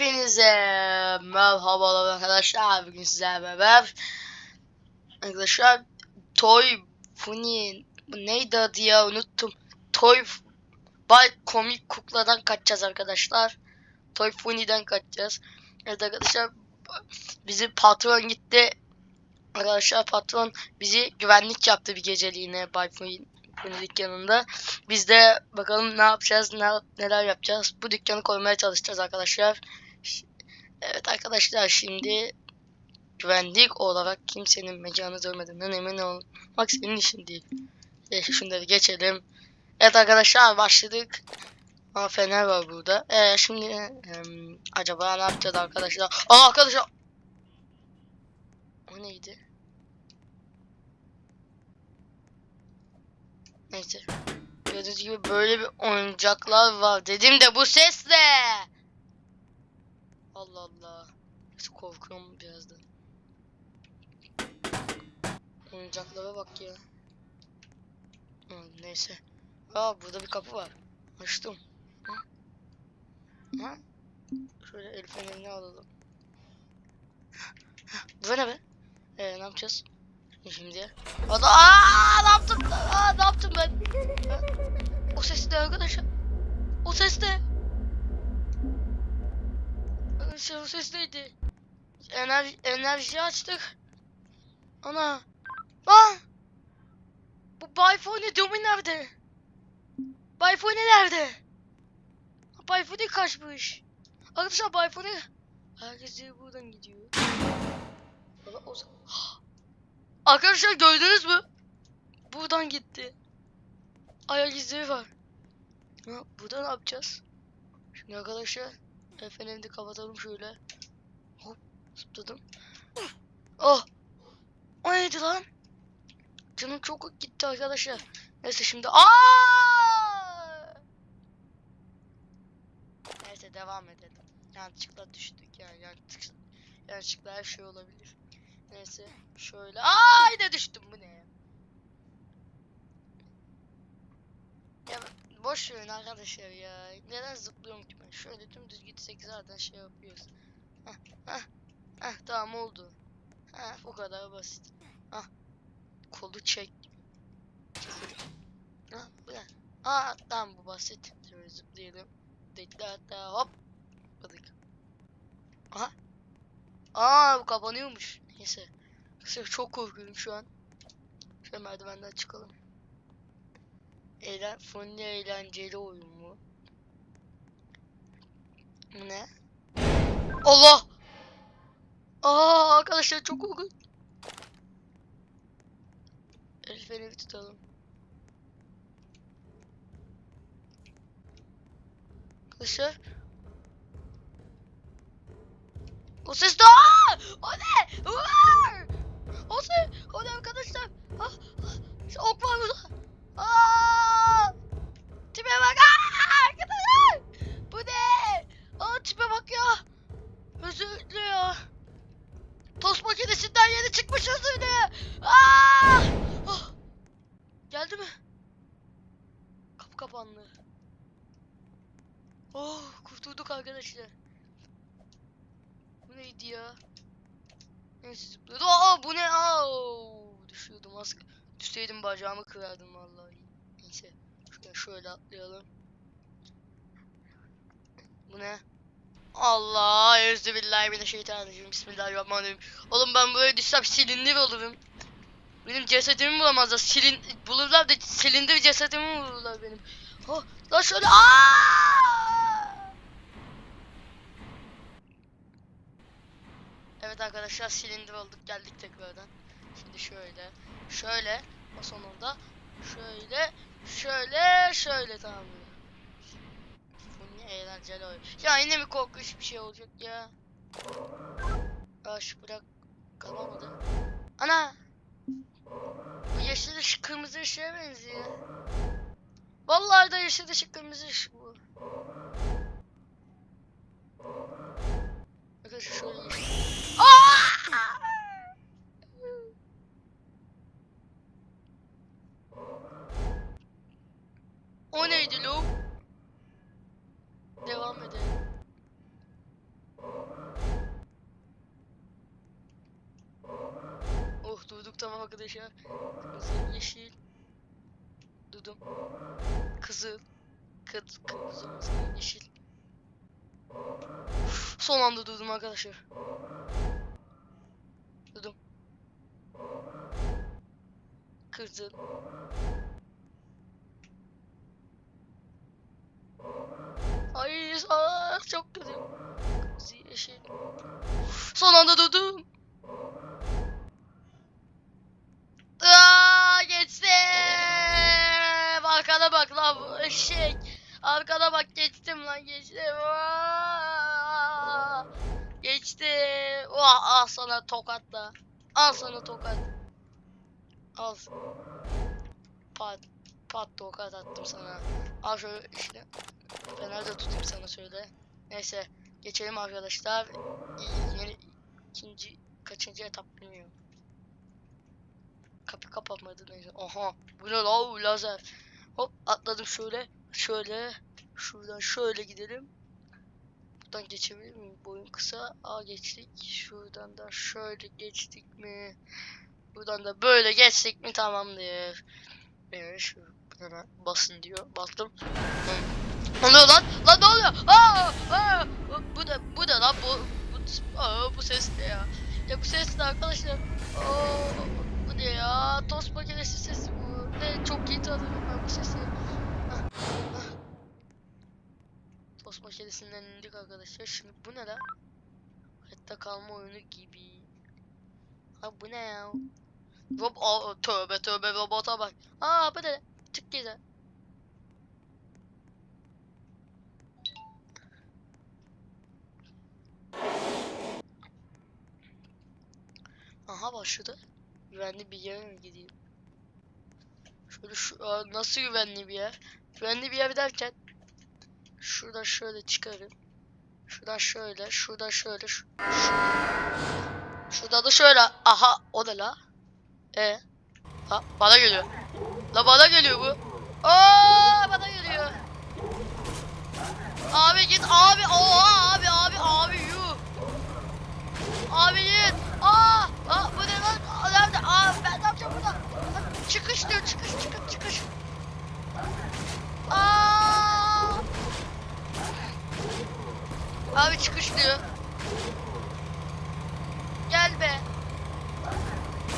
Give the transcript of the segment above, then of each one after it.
Hepinize merhabalar arkadaşlar. Bugün sizlerle beraber arkadaşlar Toy Funny neydi adı ya unuttum. Toy Bay komik kukladan kaçacağız arkadaşlar. Toy Funny'den kaçacağız. Evet arkadaşlar bizi patron gitti. Arkadaşlar patron bizi güvenlik yaptı bir geceliğine Bay Funny Funny dükkanında. Biz de bakalım ne yapacağız, ne, neler yapacağız. Bu dükkanı koymaya çalışacağız arkadaşlar. Evet arkadaşlar şimdi güvenlik olarak kimsenin mekanı görmediğinden emin olmak senin işin değil. Neyse şunları geçelim. Evet arkadaşlar başladık. Aa, fener var burada. Ee, şimdi em, acaba ne yapacağız arkadaşlar? Aa arkadaşlar. O neydi? Neyse. Gördüğünüz gibi böyle bir oyuncaklar var. Dedim de bu ses ne? Allah Allah. Nasıl korkuyorum biraz da. Oyuncaklara bak ya. Hı, neyse. Aa burada bir kapı var. Açtım. Ha? Ha? Şöyle el fenerini alalım. Bu ne be? Ee, ne yapacağız? Şimdi. Ada? Aa, ne yaptım ben? Ha? O ses ne arkadaşlar? O ses ne? Arkadaşlar o ses neydi? Enerji, açtık. Ana. Aa! Bu Bayfone Domi nerede? Bayfone nerede? Bayfone kaçmış. Arkadaşlar Bayfone... Herkes buradan gidiyor. Arkadaşlar gördünüz mü? Buradan gitti. Ayak izleri var. Ha, burada ne yapacağız? Şimdi arkadaşlar el fenerini de kapatalım şöyle. Hop zıpladım. Oh! O neydi lan? Canım çok gitti arkadaşlar. Neyse şimdi Aa! Neyse devam edelim. Yanlışlıkla düştük yani yanlışlıkla, yanlışlıkla her şey olabilir. Neyse şöyle. Ay ne düştüm bu ne ya? Ya boş verin arkadaşlar ya. Neden zıplıyorum ki ben? Şöyle dümdüz gitsek zaten şey yapıyoruz. Heh, heh, heh, tamam oldu. Heh, bu kadar basit. Hah. Kolu çek. Çekelim. Ha, bu ne? Aa, tamam bu basit. Şöyle zıplayalım. Bekle hatta hop. Zıpladık. Aha. Aa bu kapanıyormuş. Neyse. Çok korkuyorum şu an. Şöyle merdivenden çıkalım. Eğlen, funny eğlenceli oyun mu? Ne? Allah! Aa arkadaşlar çok korkunç. El feneri tutalım. Arkadaşlar. O ses de! O ne? Aa! O ses, o ne arkadaşlar? Ah, ah, ok var burada. Aa! Tipe bak. Arkadaşlar! Bu ne? Aa tipe bak ya. Özür diliyor. Tost makinesinden yeni çıkmış özür diliyor. Aa! Ah! Geldi mi? Kapı kapandı. Oh kurtulduk arkadaşlar. Bu neydi ya? Neyse zıpladı. Aa bu ne? Aa düşüyordum az. Düşseydim bacağımı kırardım vallahi. Neyse. Şöyle, şöyle atlayalım. Bu ne? Allah Euzubillahimineşşeytanirracim. Bismillahirrahmanirrahim. Oğlum ben böyle düşsem silindir olurum. Benim cesedimi bulamazlar. Silin bulurlar da silindir cesedimi bulurlar benim. Oh, lan şöyle Aa! Evet arkadaşlar silindir olduk geldik tekrardan. Şimdi şöyle, şöyle, o sonunda şöyle, şöyle, şöyle tamam. Bu ne eğlenceli oyun. Ya yine mi korkunç bir şey olacak ya? Aa şu bırak kalamadı. Ana! Bu yeşil ışık kırmızı ışığa benziyor. Vallahi da yeşil ışık kırmızı ışık bu. Arkadaşlar şöyle. O neydi lo? Devam edelim. Oh durduk tamam arkadaşlar. Kırmızı, yeşil. Durdum. Kızıl. Kız, kırmızı, yeşil. Uf, son anda durdum arkadaşlar. Durdum. Kızıl. Kırmızı, yeşil. Son anda durdum. Aa, geçtim. Arkana bak lan eşek. Arkana bak geçtim lan geçtim. Aa, geçtim. Oh, al sana tokatla. Al sana tokat. Al. Pat. Pat tokat attım sana. Al şöyle işte. Ben nerede tutayım sana şöyle. Neyse. Geçelim arkadaşlar. Yeni ikinci kaçıncı etap bilmiyorum. Kapı kapanmadı neyse. Aha. Bu ne la lazer. Hop atladım şöyle. Şöyle. Şuradan şöyle gidelim. Buradan geçebilir miyim? Boyun kısa. Aa geçtik. Şuradan da şöyle geçtik mi? Buradan da böyle geçtik mi tamamdır. Evet şu basın diyor. Bastım. Hı. Oluyor lan? Lan ne oluyor? Aa, aa, bu da bu da lan bu bu, aa, bu ses ne ya? Ya bu ses ne arkadaşlar? Aa, bu ne ya? Tost makinesi sesi bu. Ne çok iyi tanıdım ben bu sesi. Tost makinesinden indik arkadaşlar. Şimdi bu ne lan? Hayatta kalma oyunu gibi. Ha bu ne ya? Rob Aa, tövbe tövbe robota bak. Aa bu ne? Çık güzel. Aha başladı. Güvenli bir yere mi gideyim? Şöyle şu Aa, nasıl güvenli bir yer? Güvenli bir yer derken şuradan şöyle çıkarım. Şuradan şöyle, şuradan şöyle, şu, şu. Şurada da şöyle. Aha, o da la. E. Ha, bana geliyor. La bana geliyor bu. Aa, bana geliyor. Abi git abi. Oha abi abi abi yuh. Abi git. Aa, aa bu ne lan? Nerede? Aa ben ne yapacağım burada? Çıkış diyor çıkış çıkış çıkış. Aa. Abi çıkış diyor. Gelme.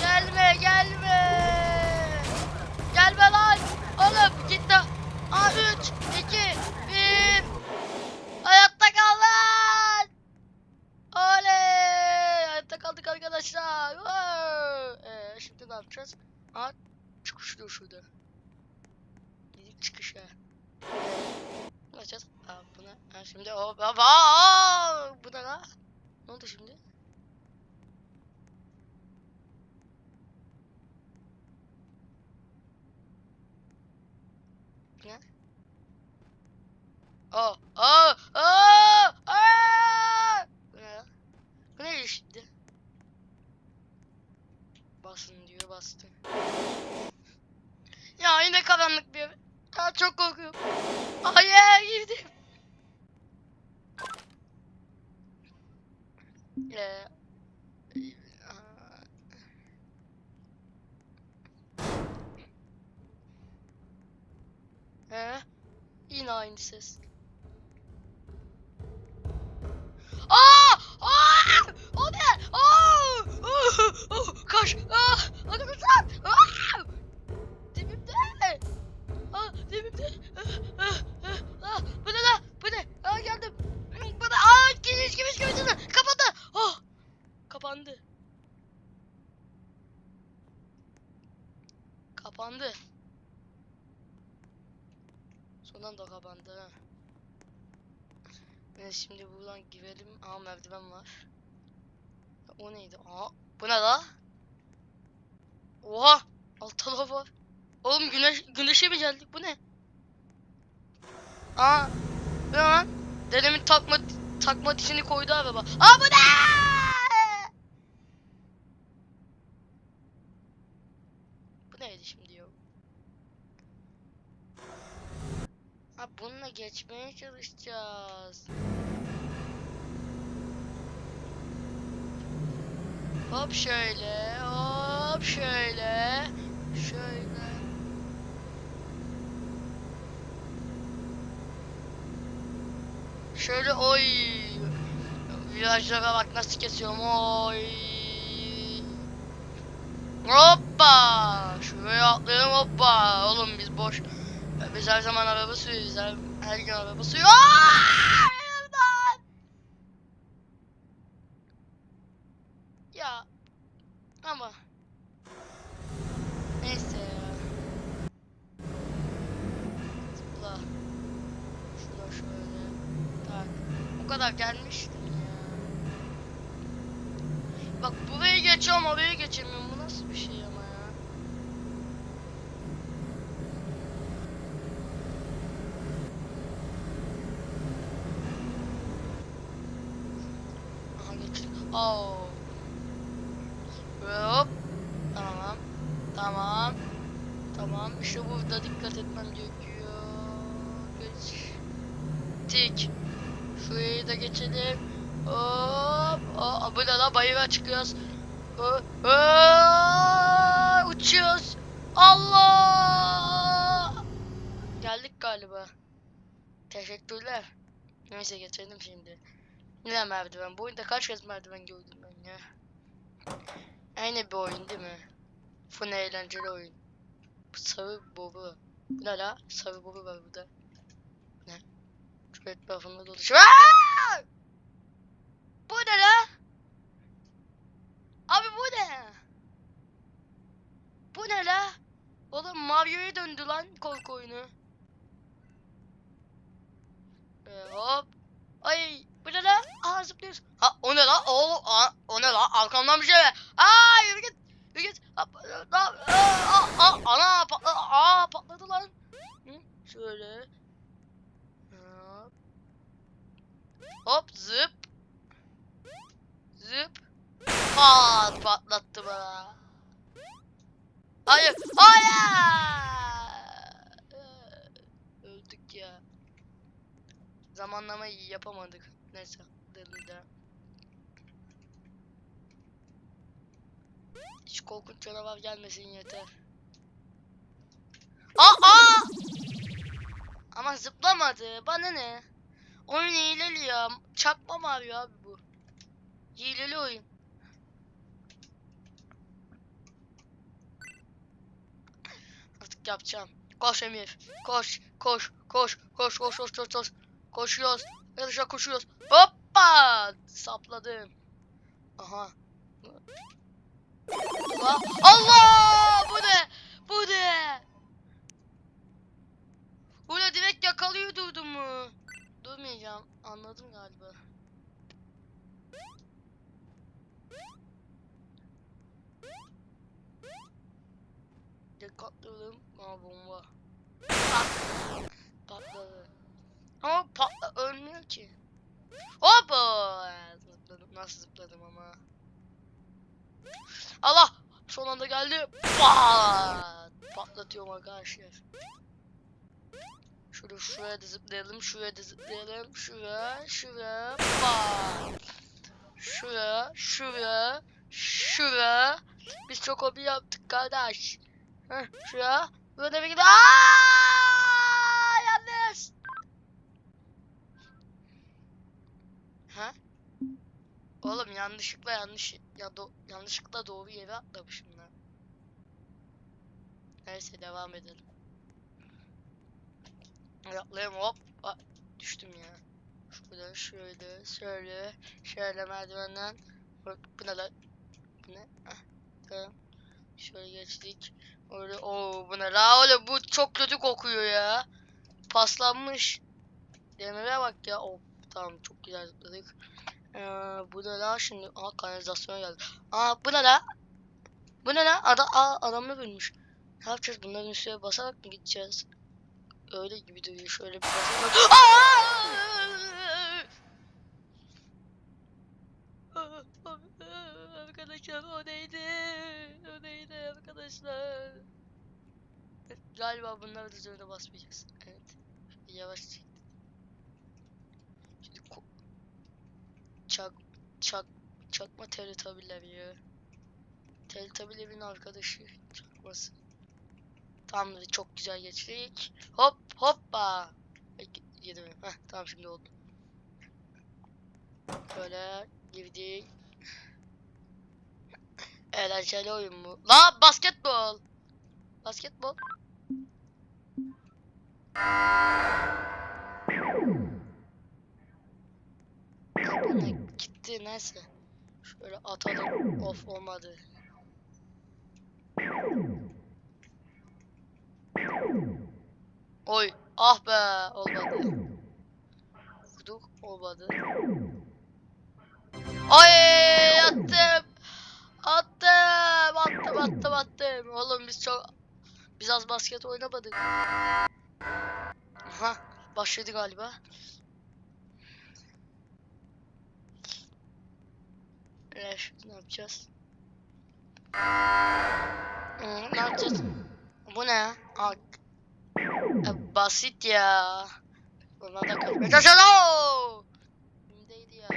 Gelme gelme. Gelme lan. Oğlum git lan. Aa 3, 2, 1. Hayatta kal lan. Oley. Hayatta kaldık arkadaşlar. Wow. Ee, şimdi ne yapacağız? Aa çıkış diyor şurada. Gidip çıkışa. Ne yapacağız? Aa buna. Ha şimdi o. Aa, aa, bu ne la? Ne oldu şimdi? Ne? Aa, aa, aa, aa! Bu ne lan? Bu ne şimdi? Basın diyor bastı. Ya yine karanlık bir yer. Ya çok korkuyorum. Hayır girdim. Ee, aa. He? Yine şimdi buradan girelim. Aa merdiven var. O neydi? Aa bu ne la? Oha! Alt taraf var. Oğlum güneş güneşe mi geldik? Bu ne? Aa bu ne lan? Dedemin takma takma dişini koydu araba. Aa bu ne? Bu neydi şimdi ya? Ha bununla geçmeye çalışacağız. Hop şöyle hop şöyle. Şöyle. Şöyle oy. Virajlara bak nasıl kesiyorum oy. Hoppa. Şuraya atlayalım hoppa. Oğlum biz boş. Biz her zaman araba sürüyoruz. Her, her gün araba sürüyoruz. Ya. Ama. Neyse ya. Zıpla. Şuna şöyle. Tak. O kadar gelmiştim ya. Bak burayı geçiyorum oraya geçemiyorum. Bu nasıl bir şey ama ya. Aha geçtim. Oo. Hop. Tamam. Tamam. Tamam. İşte burada dikkat etmem gerekiyor. Geçtik. Şurayı da geçelim. Hop. Aa, bu ne lan bayıra çıkıyoruz. Aa, uçuyoruz. Allah. Geldik galiba. Teşekkürler. Neyse geçelim şimdi. Ne merdiven? Bu oyunda kaç kez merdiven gördüm ben ya. Aynı bir oyun değil mi? Bu ne eğlenceli oyun. Bu sarı boru. Bu ne la? Sarı boru var burada. Ne? Şu etrafında dolaşıyor. Bu ne la? Abi bu ne? Bu ne la? Oğlum Mario'ya döndü lan korku oyunu. Ee, hop. Ay bu ne la? Aa zıplıyoruz. Ha o ne la? O, aa, o ne la? Arkamdan bir şey var. Aa yürü git. Yürü git. Hop, aa, aa, aa, ana patladı. Aa patladı lan. Hı, şöyle. Hop zıp. Zıp. Pat patlattı bana. Hayır. Hayır. Öldük ya. Zamanlamayı yapamadık. Neyse. Dedim de. Hiç korkunç canavar gelmesin yeter. Aa! Ama zıplamadı. Bana ne? Oyun hileli ya. Çakma mı arıyor abi bu? Hileli oyun. Yapacağım. Koş Emir. Koş, koş, koş, koş, koş, koş, koş, koş. Koşuyoruz. Arkadaşlar koşuyoruz. Hoppa! Sapladım. Aha. Allah! Allah! Bu ne? Bu ne? Bu ne direkt yakalıyor durdum mu? Durmayacağım. Anladım galiba. Dikkatli olun. Aa bomba. Pat. Patladı. Ama patla ölmüyor ki. Hoppa! Zıpladım. Nasıl zıpladım ama. Allah! Son anda geldi. Pat! Patlatıyorum arkadaşlar. Şurada şuraya da zıplayalım, şuraya da zıplayalım, şuraya, şuraya, pat! Şuraya, şuraya, şuraya. Biz çok hobi yaptık kardeş. Heh, şuraya. Burada bir gidelim. Aaaa! Yanlış. Ha? Oğlum yanlışlıkla yanlış yanlışlıkla doğru yere atlamışım lan. Neyse devam edelim. Atlayayım hop. Aa, düştüm ya. Şuradan şöyle şöyle şöyle merdivenden. Bu ne ne? Şöyle geçtik. Öyle o bu ne la oğlum bu çok kötü kokuyor ya. Paslanmış. Demire bak ya. Oh, tamam çok güzel zıpladık. Ee, bu ne la şimdi? Aha kanalizasyona geldi. Aa bu ne la? Bu ne la? Ada aa, adamı bölmüş. Ne yapacağız? Bunların üstüne basarak mı gideceğiz? Öyle gibi duruyor. Şöyle bir basarak. Arkadaşlar o neydi? O neydi arkadaşlar? Galiba bunları üzerine basmayacağız. Evet. Yavaş çek. Şimdi çak çak çakma teritabiler ya. Teletubbies'in arkadaşı çakması. Tamam çok güzel geçtik. Hop hoppa. Yedim. Heh, tamam şimdi oldu. Böyle girdik. Eğlenceli oyun mu? La basketbol. Basketbol. Gitti neyse. Şöyle atalım. Of olmadı. Oy. Ah be. Olmadı. Vurduk. Olmadı. Ay attım. Attım. Attım attım attım. Oğlum biz çok... Biz az basket oynamadık. Aha. Başladı galiba. Evet, şimdi ne yapacağız? Hmm, ne yapacağız? Bu ne? Aa, e, basit ya. Bunlardan kaçmaya çalışalım. Elimdeydi ya.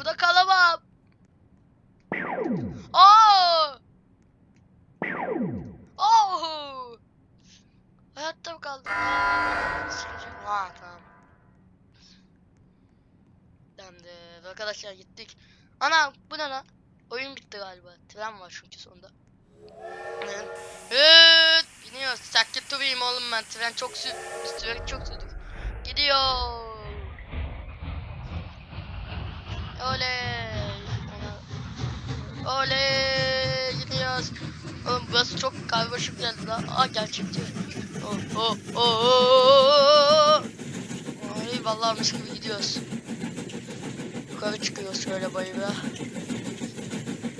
Burada kalamam. Oo! Oo! Hayatta mı kaldım? Aa, sikeceğim. Ha tamam. Tamamdır. Arkadaşlar gittik. Ana bu ne lan? Oyun bitti galiba. Tren var çünkü sonunda. Evet. Biniyoruz. Sakit durayım oğlum ben. Tren çok sür... Biz treni çok sürdük. Gidiyor. Oley. Oley. Gidiyoruz. Oğlum burası çok karmaşık geldi lan. Aa gerçekçi. Oh oh oh oh. Ay vallahi mis gibi gidiyoruz. Yukarı çıkıyoruz şöyle bayıra.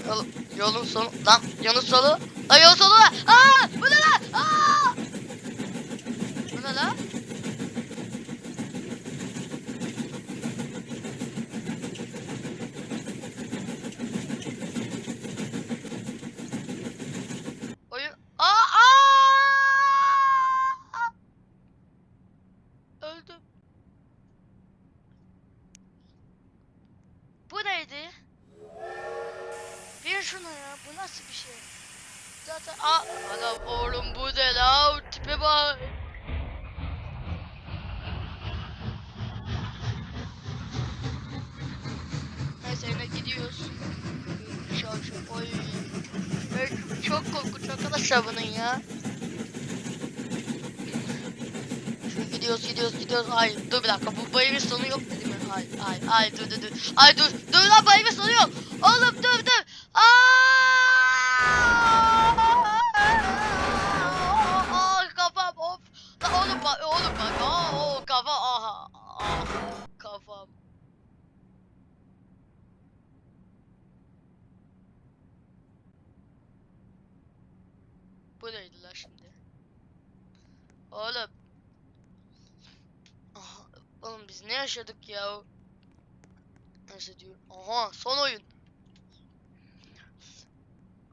Yol, yolun sonu lan yolun sonu. Lan yolun sonu. Aa bu ne lan? Aa! Bu ne lan? Oyun. Aa! Aa! Öldüm. Bu neydi? Bir şunu ya. Bu nasıl bir şey? Zaten aa adam oğlum bu ne la? Tipe bak. Neyse yine gidiyoruz. Şu an şu oy. Evet, çok korkunç arkadaşlar bunun ya. Şu gidiyoruz gidiyoruz gidiyoruz. Ay dur bir dakika bu bayımın sonu yok değil mi? Ay ay ay dur dur dur. Ay dur dur lan bayımın sonu yok. Oğlum dur dur. Bu neydi şimdi? Oğlum. Aha, oğlum biz ne yaşadık ya? Neyse diyor. Aha son oyun.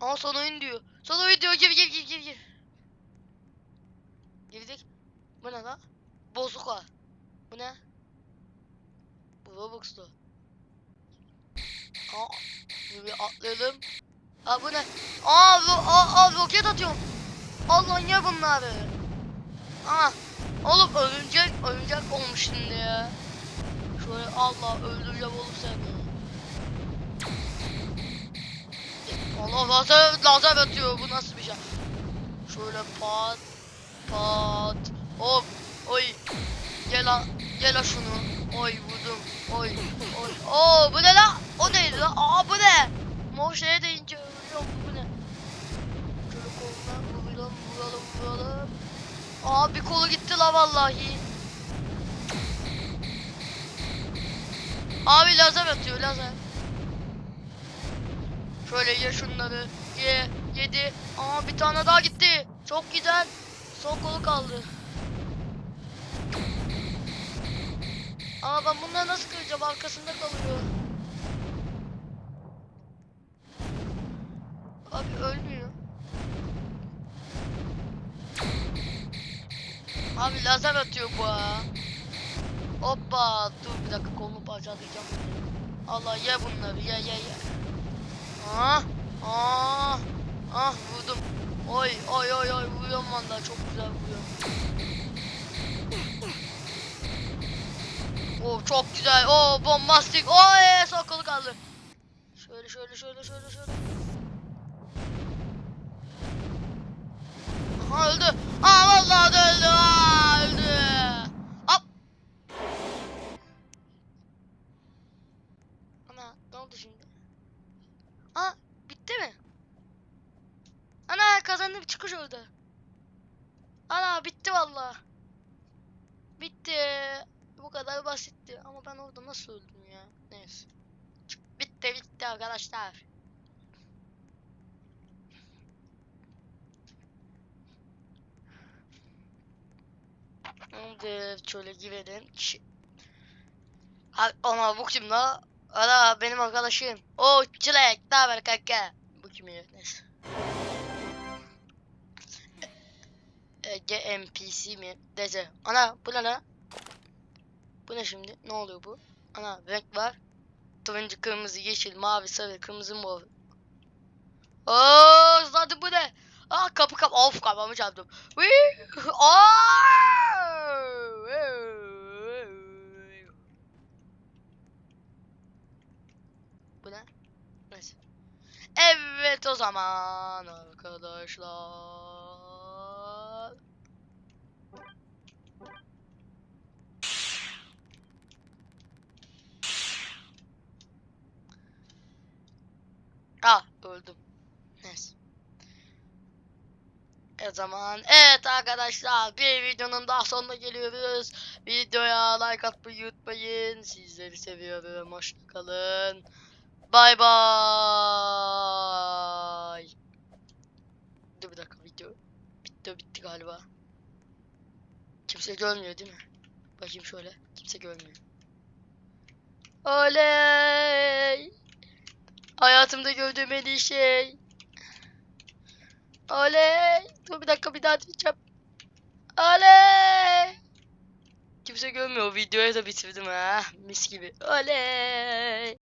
Aha son oyun diyor. Son oyun diyor. Gir gir gir gir gir. Girdik. Bu ne lan? Bozuk var. Bu ne? Bu Robux'tu. Aa, bir atlayalım. Aa bu ne? Aa, ro aa, aa roket atıyorum. Allah ya bunları. Aa, oğlum örümcek, örümcek olmuş şimdi ya. Şöyle Allah öldüreceğim oğlum seni. Allah lazer, lazer atıyor bu nasıl bir şey? Şöyle pat pat hop oy gel la gel la şunu oy vurdum oy oy oo bu ne la o neydi la aa bu ne mor şeye deyince ölüyorum bu ne şöyle koluna vuralım vuralım aa bir kolu gitti la vallahi abi lazer atıyor lazer Şöyle ye şunları. Ye. Yedi. Aa bir tane daha gitti. Çok güzel. Son kolu kaldı. Aa ben bunları nasıl kıracağım? Arkasında kalıyor. Abi lazer atıyor bu ha. Hoppa dur bir dakika kolunu parçalayacağım. Allah ye bunları ye ye ye. Ah ah ah vurdum. Oy oy oy oy vuruyorum valla çok güzel vuruyorum. Oh çok güzel. Oh bombastik. Oy son kolu kaldı. Şöyle şöyle şöyle şöyle şöyle. Aha öldü. Aa vallahi de öldü. Aa öldü. Hop. Ana ne oldu şimdi? Aa bitti mi? Ana kazandım çıkış orada. Ana bitti vallahi. Bitti. Bu kadar basitti. Ama ben orada nasıl öldüm ya? Neyse. Bitti bitti arkadaşlar. Şimdi şöyle girelim. Ama bu kim la? Ana benim arkadaşım. O çilek. Ne haber kanka? Bu kim ya? Neyse. Ege mi? Deze. Ana bu ne la? Bu ne şimdi? Ne oluyor bu? Ana renk var. Turuncu, kırmızı, yeşil, mavi, sarı, kırmızı, mor. Oo, zaten bu ne? Aa kapı kapı. Of kafamı çarptım. Bu ne? Neyse. Evet o zaman arkadaşlar. Ah öldüm. Neyse. O zaman evet arkadaşlar bir videonun daha sonuna geliyoruz. Videoya like atmayı unutmayın. Sizleri seviyorum. Hoşçakalın. Bay bay. Dur bir dakika video. Bitti bitti galiba. Kimse görmüyor değil mi? Bakayım şöyle. Kimse görmüyor. Oley. Hayatımda gördüğüm en iyi şey. Oley. Dur bir dakika bir daha diyeceğim. Oley. Kimse görmüyor. Videoyu da bitirdim ha. Mis gibi. Oley.